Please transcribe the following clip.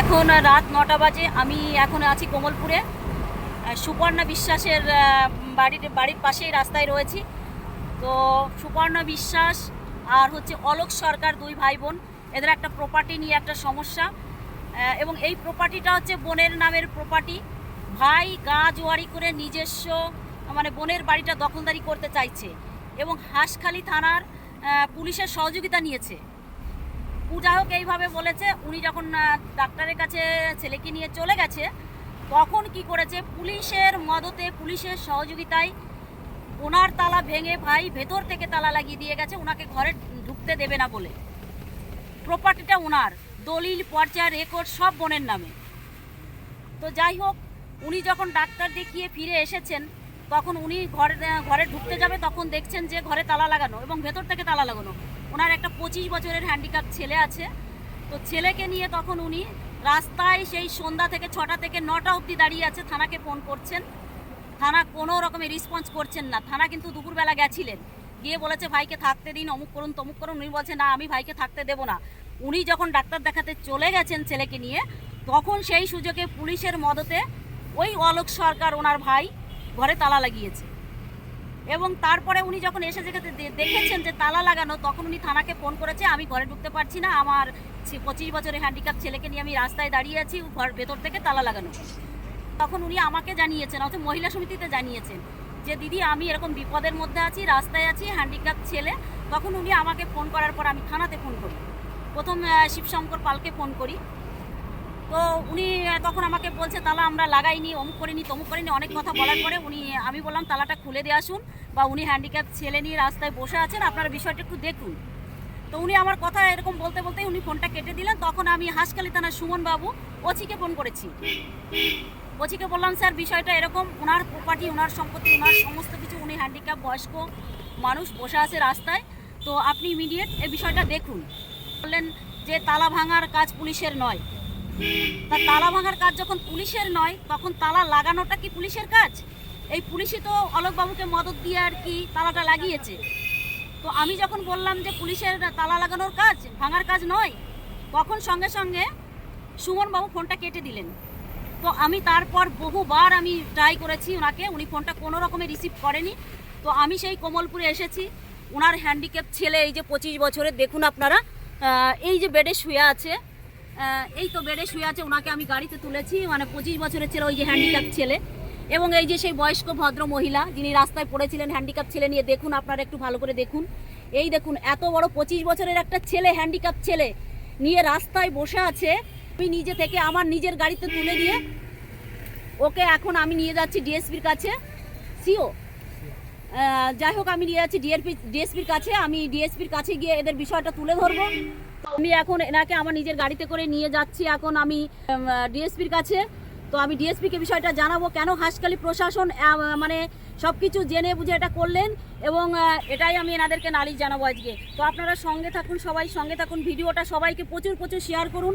এখন রাত নটা বাজে, আমি এখন আছি কোমলপুরে। সুপর্ণা বিশ্বাসের বাড়ির বাড়ির পাশেই রাস্তায় রয়েছি। তো সুপর্ণা বিশ্বাস আর হচ্ছে অলোক সরকার দুই ভাই বোন, এদের একটা প্রপার্টি নিয়ে একটা সমস্যা। এবং এই প্রপার্টিটা হচ্ছে বোনের নামের প্রপার্টি ভাই গা জোয়ারি করে নিজস্ব মানে বোনের বাড়িটা দখলদারি করতে চাইছে এবং হাঁসখালি থানার পুলিশের সহযোগিতা নিয়েছে। পূজা হোক এইভাবে বলেছে। উনি যখন ডাক্তারের কাছে ছেলেকে নিয়ে চলে গেছে, তখন কি করেছে? পুলিশের মদতে, পুলিশের সহযোগিতায় ওনার তালা ভেঙে ভাই ভেতর থেকে তালা লাগিয়ে দিয়ে গেছে, ওনাকে ঘরে ঢুকতে দেবে না বলে। প্রপার্টিটা ওনার, দলিল, পর্চা রেকর্ড সব বোনের নামে। তো যাই হোক উনি যখন ডাক্তার দেখিয়ে ফিরে এসেছেন, তখন উনি ঘরে ঘরে ঢুকতে যাবে, তখন দেখছেন যে ঘরে তালা লাগানো এবং ভেতর থেকে তালা লাগানো। ওনার একটা পঁচিশ বছরের হ্যান্ডিক্যাপ ছেলে আছে। তো ছেলেকে নিয়ে তখন উনি রাস্তায় সেই সন্ধ্যা থেকে ছটা থেকে নটা অবধি দাঁড়িয়ে আছে, থানাকে ফোন করছেন। থানা কোনো রকমের রেসপন্স করছেন না। থানা কিন্তু দুপুরবেলা গেছিলেন। গিয়ে বলেছে, ভাইকে থাকতে দিন, অমুক করুন, তমুক করুন। উনি বলছে, না, আমি ভাইকে থাকতে দেবো না। উনি যখন ডাক্তার দেখাতে চলে গেছেন ছেলেকে নিয়ে, তখন সেই সুযোগে পুলিশের মদতে ওই অলোক সরকার ওনার ভাই ঘরে তালা লাগিয়েছে। এবং তারপরে উনি যখন এসে যেখানে দেখেছেন যে তালা লাগানো, তখন উনি থানাকে ফোন করেছে, আমি ঘরে ঢুকতে পারছি না, আমার পঁচিশ বছরের হ্যান্ডিক্যাপ ছেলেকে নিয়ে আমি রাস্তায় দাঁড়িয়ে আছি ঘর ভেতর থেকে তালা লাগানো। তখন উনি আমাকে জানিয়েছেন অর্থাৎ মহিলা সমিতিতে জানিয়েছেন যে, দিদি, আমি এরকম বিপদের মধ্যে আছি, রাস্তায় আছি হ্যান্ডিক্যাপ ছেলে। তখন উনি আমাকে ফোন করার পর আমি থানাতে ফোন করি। প্রথম শিবশঙ্কর পালকে ফোন করি। তো উনি তখন আমাকে বলছে, তালা আমরা লাগাইনি, অমুক করিনি, তমুক করিনি। অনেক কথা বলার পরে উনি, আমি বললাম, তালাটা খুলে দিয়ে আসুন বা উনি হ্যান্ডিক্যাপ ছেলে নিয়ে রাস্তায় বসে আছেন, আপনারা বিষয়টা একটু দেখুন। তো উনি আমার কথা এরকম বলতে বলতেই উনি ফোনটা কেটে দিলেন। তখন আমি হাঁসখালি থানার সুমন বাবু ওচিকে ফোন করেছি। ওচিকে বললাম, স্যার, বিষয়টা এরকম ওনার প্রপার্টি ওনার সম্পত্তি ওনার সমস্ত কিছু, উনি হ্যান্ডিক্যাপ বয়স্ক মানুষ বসে আছে রাস্তায়, তো আপনি ইমিডিয়েট এই বিষয়টা দেখুন। বললেন যে, তালা ভাঙার কাজ পুলিশের নয়। তা তালা ভাঙার কাজ যখন পুলিশের নয়, তখন তালা লাগানোটা কি পুলিশের কাজ? এই পুলিশই তো অলোকবাবুকে মদত দিয়ে আর কি তালাটা লাগিয়েছে। তো আমি যখন বললাম যে পুলিশের তালা লাগানোর কাজ, ভাঙার কাজ নয়, তখন সঙ্গে সঙ্গে সুমনবাবু ফোনটা কেটে দিলেন। তো আমি তারপর বহুবার আমি ট্রাই করেছি ওনাকে, উনি ফোনটা কোনো রকমে রিসিভ করেনি। তো আমি সেই কোমলপুরে এসেছি ওনার হ্যান্ডিক্যাপ ছেলে এই যে পঁচিশ বছরের, দেখুন আপনারা এই যে বেডে শুয়ে আছে এই তো বেডে শুয়ে আছে, ওনাকে আমি গাড়িতে তুলেছি মানে পঁচিশ বছরের ছেলে, ওই যে হ্যান্ডিক্যাপ ছেলে। এবং এই যে সেই বয়স্ক ভদ্র মহিলা, যিনি রাস্তায় পড়েছিলেন হ্যান্ডিক্যাপ ছেলে নিয়ে দেখুন, আপনারা একটু ভালো করে দেখুন। এই দেখুন, এত বড় পঁচিশ বছরের একটা ছেলে হ্যান্ডিক্যাপ ছেলে, নিয়ে রাস্তায় বসে আছে। আমি নিজে থেকে আমার নিজের গাড়িতে তুলে দিয়ে ওকে এখন আমি নিয়ে যাচ্ছি ডিএসপির কাছে। সিও? যাই হোক, আমি নিয়ে যাচ্ছি ডিএসপি ডিএসপির কাছে। আমি ডিএসপির কাছে গিয়ে এদের বিষয়টা তুলে ধরবো। আমি এখন এনাকে আমার নিজের গাড়িতে করে নিয়ে যাচ্ছি। এখন আমি ডিএসপির কাছে। তো আমি ডিএসপিকে বিষয়টা জানাব, কেন হাসখালি প্রশাসন মানে সব কিছু জেনে বুঝে এটা করলেন এবং এটাই আমি এনাদেরকে নালিশ জানাব আজকে। তো আপনারা সঙ্গে থাকুন, সবাই সঙ্গে থাকুন, ভিডিওটা সবাইকে প্রচুর প্রচুর শেয়ার করুন।